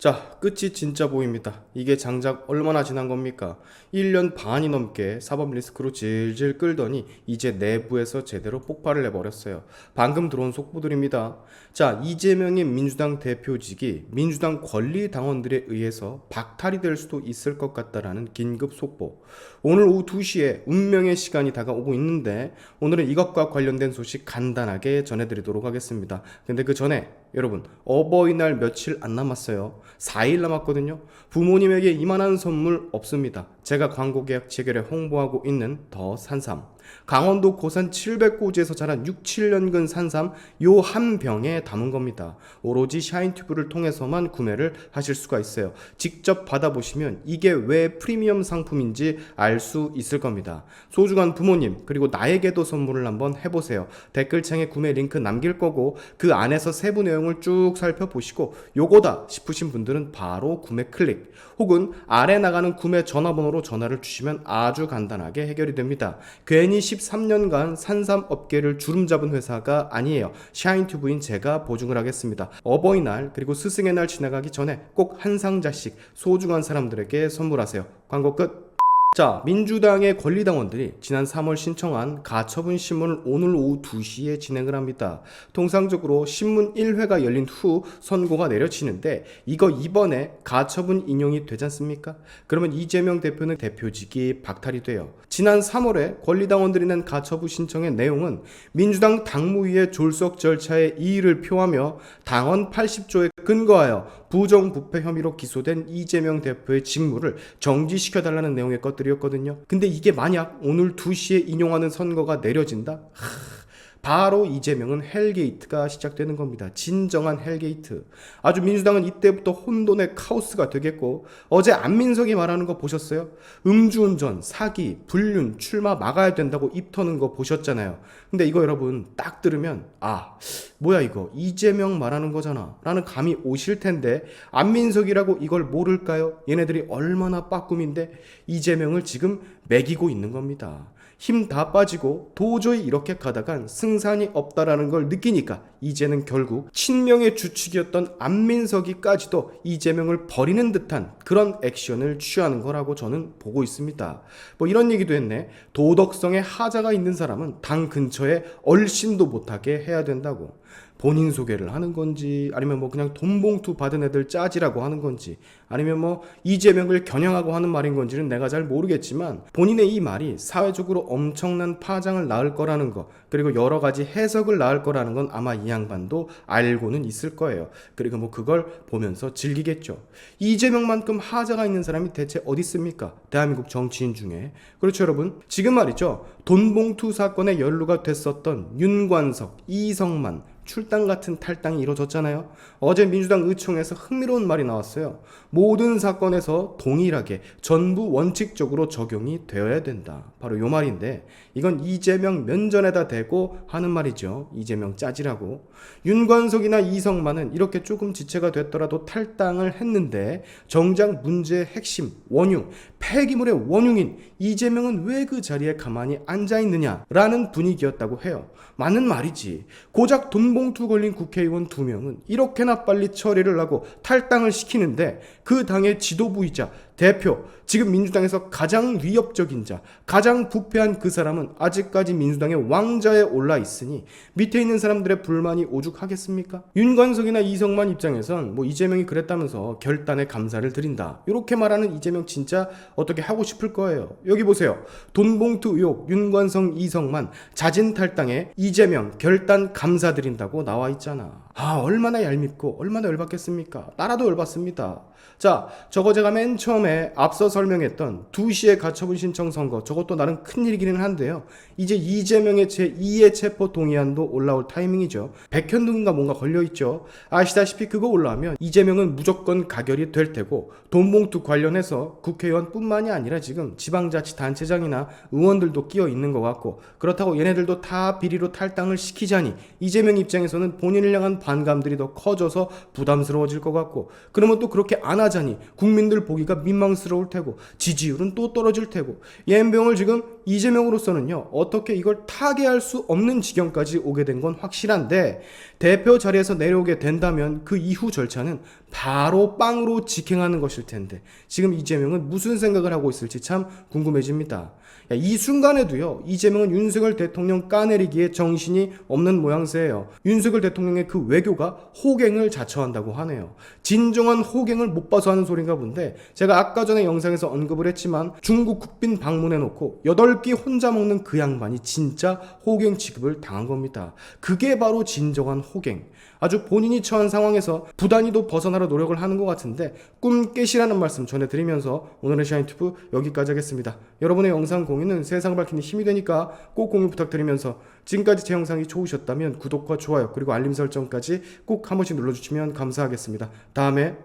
자, 끝이 진짜 보입니다. 이게 장작 얼마나 지난 겁니까? 1년 반이 넘게 사법 리스크로 질질 끌더니 이제 내부에서 제대로 폭발을 해버렸어요. 방금 들어온 속보들입니다. 자, 이재명의 민주당 대표직이 민주당 권리당원들에 의해서 박탈이 될 수도 있을 것 같다라는 긴급 속보. 오늘 오후 2시에 운명의 시간이 다가오고 있는데 오늘은 이것과 관련된 소식 간단하게 전해드리도록 하겠습니다. 근데 그 전에 여러분 어버이날 며칠 안 남았어요. 4일 남았거든요. 부모님에게 이만한 선물 없습니다. 제가 광고 계약 체결에 홍보하고 있는 더 산삼. 강원도 고산 700고지에서 자란 6, 7년근 산삼 요 한 병에 담은 겁니다. 오로지 샤인튜브를 통해서만 구매를 하실 수가 있어요. 직접 받아보시면 이게 왜 프리미엄 상품인지 알 수 있을 겁니다. 소중한 부모님 그리고 나에게도 선물을 한번 해보세요. 댓글창에 구매 링크 남길 거고 그 안에서 세부 내용을 쭉 살펴보시고 요거다 싶으신 분들은 바로 구매 클릭 혹은 아래 나가는 구매 전화번호로 전화를 주시면 아주 간단하게 해결이 됩니다. 괜히 13년간 산삼 업계를 주름 잡은 회사가 아니에요. 샤인튜브인 제가 보증을 하겠습니다. 어버이날 그리고 스승의 날 지나가기 전에 꼭 한 상자씩 소중한 사람들에게 선물하세요. 광고 끝. 자, 민주당의 권리당원들이 지난 3월 신청한 가처분 신문을 오늘 오후 2시에 진행을 합니다. 통상적으로 신문 1회가 열린 후 선고가 내려지는데 이거 이번에 가처분 인용이 되지 않습니까? 그러면 이재명 대표는 대표직이 박탈이 돼요. 지난 3월에 권리당원들이 낸 가처분 신청의 내용은 민주당 당무위의 졸속 절차에 이의를 표하며 당원 80조에 근거하여 부정부패 혐의로 기소된 이재명 대표의 직무를 정지시켜달라는 내용의 것들이었거든요. 근데 이게 만약 오늘 2시에 인용하는 선거가 내려진다? 하, 바로 이재명은 헬게이트가 시작되는 겁니다. 진정한 헬게이트. 아주 민주당은 이때부터 혼돈의 카오스가 되겠고 어제 안민석이 말하는 거 보셨어요? 음주운전, 사기, 불륜, 출마 막아야 된다고 입 터는 거 보셨잖아요. 근데 이거 여러분 딱 들으면 아 뭐야 이거 이재명 말하는 거잖아 라는 감이 오실 텐데 안민석이라고 이걸 모를까요? 얘네들이 얼마나 빠꿈인데 이재명을 지금 매기고 있는 겁니다. 힘 다 빠지고 도저히 이렇게 가다간 승산이 없다라는 걸 느끼니까 이제는 결국 친명의 주축이었던 안민석이까지도 이재명을 버리는 듯한 그런 액션을 취하는 거라고 저는 보고 있습니다. 뭐 이런 얘기도 했네. 도덕성에 하자가 있는 사람은 당 근처에 얼씬도 못하게 해야 된다고. 본인 소개를 하는 건지 아니면 뭐 그냥 돈 봉투 받은 애들 짜지라고 하는 건지 아니면 뭐 이재명을 겨냥하고 하는 말인 건지는 내가 잘 모르겠지만 본인의 이 말이 사회적으로 엄청난 파장을 낳을 거라는 거 그리고 여러 가지 해석을 낳을 거라는 건 아마 이 양반도 알고는 있을 거예요. 그리고 뭐 그걸 보면서 즐기겠죠. 이재명만큼 하자가 있는 사람이 대체 어디 있습니까? 대한민국 정치인 중에. 그렇죠, 여러분. 지금 말이죠. 돈봉투 사건에 연루가 됐었던 윤관석, 이성만, 출당 같은 탈당이 이루어졌잖아요. 어제 민주당 의총에서 흥미로운 말이 나왔어요. 모든 사건에서 동일하게 전부 원칙적으로 적용이 되어야 된다. 바로 요 말인데 이건 이재명 면전에다 대고 하는 말이죠. 이재명 짜지라고. 윤관석이나 이성만은 이렇게 조금 지체가 됐더라도 탈당을 했는데 정작 문제의 핵심, 원흉, 폐기물의 원흉인 이재명은 왜 그 자리에 가만히 앉아 있느냐라는 분위기였다고 해요. 맞는 말이지. 고작 돈 봉투 걸린 국회의원 두 명은 이렇게나 빨리 처리를 하고 탈당을 시키는데 그 당의 지도부이자 대표, 지금 민주당에서 가장 위협적인 자, 가장 부패한 그 사람은 아직까지 민주당의 왕자에 올라 있으니 밑에 있는 사람들의 불만이 오죽하겠습니까? 윤관석이나 이성만 입장에선 뭐 이재명이 그랬다면서 결단에 감사를 드린다. 이렇게 말하는 이재명 진짜 어떻게 하고 싶을 거예요. 여기 보세요. 돈봉투 의혹, 윤관성, 이성만 자진 탈당에 이재명 결단 감사드린다고 나와 있잖아. 아, 얼마나 얄밉고 얼마나 열받겠습니까? 나라도 열받습니다. 자, 저거 제가 맨 처음에 앞서 설명했던 2시에 가처분 신청 선거 저것도 나름 큰일이기는 한데요. 이제 이재명의 제2의 체포 동의안도 올라올 타이밍이죠. 백현동인가 뭔가 걸려있죠. 아시다시피 그거 올라오면 이재명은 무조건 가결이 될 테고 돈봉투 관련해서 국회의원뿐만이 아니라 지금 지방자치단체장이나 의원들도 끼어 있는 것 같고 그렇다고 얘네들도 다 비리로 탈당을 시키자니 이재명 입장에서는 본인을 향한 반감들이 더 커져서 부담스러워질 것 같고 그러면 또 그렇게 안 하자니 국민들 보기가 민망 스러울 테고 지지율은 또 떨어질 테고 옌병을 지금 이재명으로서는요 어떻게 이걸 타개할 수 없는 지경까지 오게 된 건 확실한데 대표 자리에서 내려오게 된다면 그 이후 절차는 바로 빵으로 직행하는 것일 텐데 지금 이재명은 무슨 생각을 하고 있을지 참 궁금해집니다. 야, 이 순간에도요 이재명은 윤석열 대통령 까내리기에 정신이 없는 모양새예요. 윤석열 대통령의 그 외교가 호갱을 자처한다고 하네요. 진정한 호갱을 못 봐서 하는 소린가 본데 제가 아까 전에 영상에서 언급을 했지만 중국 국빈 방문해놓고 8끼 혼자 먹는 그 양반이 진짜 호갱 취급을 당한 겁니다. 그게 바로 진정한 호갱. 아주 본인이 처한 상황에서 부단히도 벗어나 려 노력을 하는 것 같은데 꿈 깨시라는 말씀 전해드리면서 오늘의 샤인튜브 여기까지 하겠습니다. 여러분의 영상 공유는 세상을 밝히는 힘이 되니까 꼭 공유 부탁드리면서 지금까지 제 영상이 좋으셨다면 구독과 좋아요 그리고 알림 설정까지 꼭 한 번씩 눌러주시면 감사하겠습니다. 다음에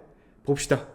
봅시다.